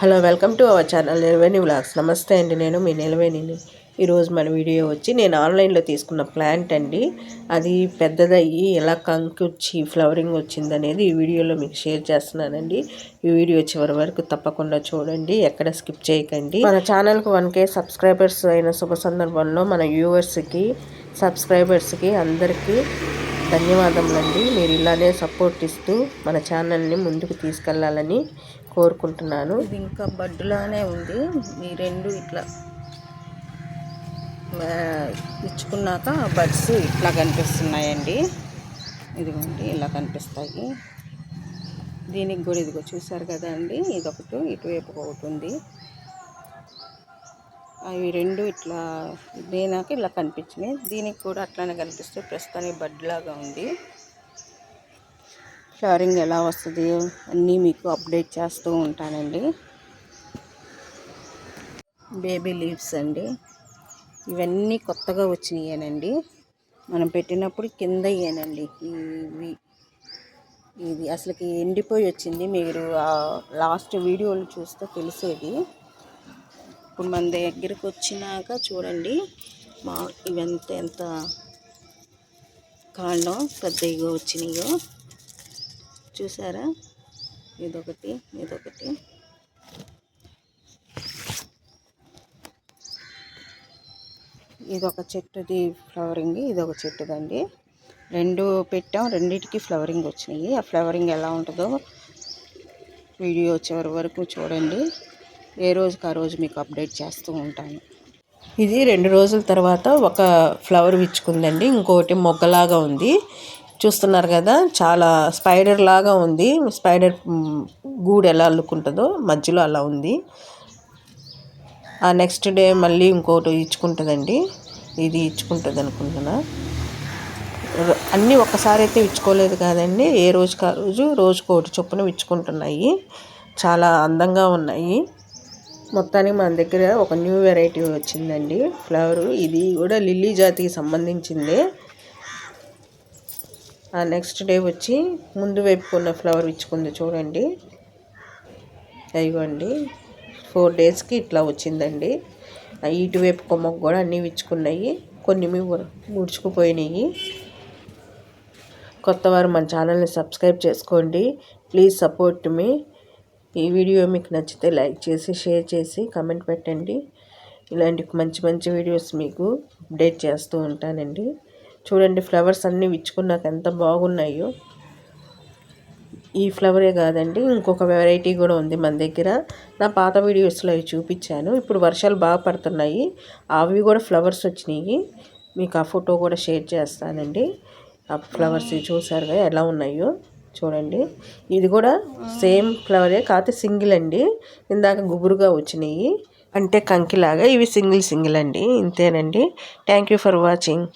Hello welcome to our channel Nilaveni vlogs. నమస్తే అండి నేను మీ నిలవేణిని. ఈరోజు మన వీడియో వచ్చి నేను ఆన్లైన్లో తీసుకున్న ప్లాంట్ అండి. అది పెద్దదయ్యి ఎలా కంకుచ్చి ఫ్లవరింగ్ వచ్చింది అనేది ఈ వీడియోలో మీకు షేర్ చేస్తున్నానండి. ఈ వీడియో చివరి వరకు తప్పకుండా చూడండి ఎక్కడ స్కిప్ చేయకండి. మన ఛానల్కి వన్ కే సబ్స్క్రైబర్స్ అయిన శుభ సందర్భంలో మన వ్యూవర్స్కి సబ్స్క్రైబర్స్కి అందరికీ ధన్యవాదములండి. మీరు ఇలానే సపోర్ట్ ఇస్తూ మన ఛానల్ని ముందుకు తీసుకెళ్ళాలని కోరుకుంటున్నాను. ఇది ఇంకా బడ్డులానే ఉంది. ఈ రెండు ఇట్లా ఇచ్చుకున్నాక బడ్స్ ఇట్లా కనిపిస్తున్నాయండి. ఇదిగోండి ఇలా కనిపిస్తాయి. దీనికి కూడా ఇదిగో చూసారు కదా అండి ఇదొకటి ఇటువైపు ఒకటి ఉంది. అవి రెండు ఇట్లా నేనాక ఇలా కనిపించినాయి. దీనికి కూడా అట్లానే కనిపిస్తే ప్రస్తుతానికి బడ్లాగా ఉంది. ఫ్లవరింగ్ ఎలా వస్తుంది అన్నీ మీకు అప్డేట్ చేస్తూ ఉంటానండి. బేబీ లీవ్స్ అండి. ఇవన్నీ కొత్తగా వచ్చినాయేనండి. మనం పెట్టినప్పుడు కింద ఇయ్యానండి ఇవి ఇది అసలుకి ఎండిపోయి వచ్చింది. మీరు లాస్ట్ వీడియోలు చూస్తే తెలిసేది. ఇప్పుడు మన దగ్గరికి వచ్చినాక చూడండి. మా ఇవంత ఎంత కాండం పెద్దగా వచ్చినాయో. చూసారా? ఇదొకటి ఇదొకటి. ఇదొక చెట్టుది ఫ్లవరింగ్ ఇదొక చెట్టుదండి. రెండు పెట్టాం రెండింటికి ఫ్లవరింగ్ వచ్చినాయి. ఆ ఫ్లవరింగ్ ఎలా ఉంటుందో వీడియో చివరి వరకు చూడండి. ఏ రోజుకి ఆ రోజు మీకు అప్డేట్ చేస్తూ ఉంటాను. ఇది రెండు రోజుల తర్వాత ఒక ఫ్లవర్ విచ్చుకుందండి. ఇంకోటి మొగ్గలాగా ఉంది. చూస్తున్నారు కదా చాలా స్పైడర్ లాగా ఉంది. స్పైడర్ గూడు ఎలా అల్లుకుంటుందో మధ్యలో అలా ఉంది. ఆ నెక్స్ట్ డే మళ్ళీ ఇంకోటి ఇచ్చుకుంటుందండి. ఇది ఇచ్చుకుంటుంది అనుకుంటున్నా. అన్నీ ఒక్కసారి అయితే ఇచ్చుకోలేదు కాదండి. ఏ రోజుకి ఆ రోజు రోజుకోటి చొప్పున ఇచ్చుకుంటున్నాయి చాలా అందంగా ఉన్నాయి. మొత్తానికి మన దగ్గర ఒక న్యూ వెరైటీ వచ్చిందండి. ఫ్లవరు. ఇది కూడా లిల్లీ జాతికి సంబంధించిందే. నెక్స్ట్ డే వచ్చి ముందు వైపుకున్న ఫ్లవర్ ఇచ్చుకుంది చూడండి. అయ్యండి. ఫోర్ డేస్కి ఇట్లా వచ్చిందండి. ఇటువైపు కొమ్మకు కూడా అన్నీ ఇచ్చుకున్నాయి. కొన్ని ముడుచుకుపోయినాయి. కొత్తవారు మన ఛానల్ని సబ్స్క్రైబ్ చేసుకోండి. Please support me. ఈ వీడియో మీకు నచ్చితే లైక్ చేసి షేర్ చేసి కమెంట్ పెట్టండి. ఇలాంటి మంచి మంచి వీడియోస్ మీకు అప్డేట్ చేస్తూ ఉంటానండి. చూడండి ఫ్లవర్స్ అన్నీ విచ్చుకున్నాక ఎంత బాగున్నాయో. ఈ ఫ్లవరే కాదండి ఇంకొక వెరైటీ కూడా ఉంది మన దగ్గర. నా పాత వీడియోస్లో అవి చూపించాను. ఇప్పుడు వర్షాలు బాగా పడుతున్నాయి. అవి కూడా ఫ్లవర్స్ వచ్చినాయి. మీకు ఆ ఫోటో కూడా షేర్ చేస్తానండి. ఆ ఫ్లవర్స్ చూసారుగా ఎలా ఉన్నాయో. చూడండి. ఇది కూడా సేమ్ ఫ్లవరే కాకపోతే సింగిల్ అండి. ఇందాక గుబురుగా వచ్చినాయి. అంటే కంకిలాగా ఇవి సింగిల్ సింగిల్ అండి. ఇంతేనండి. Thank you for watching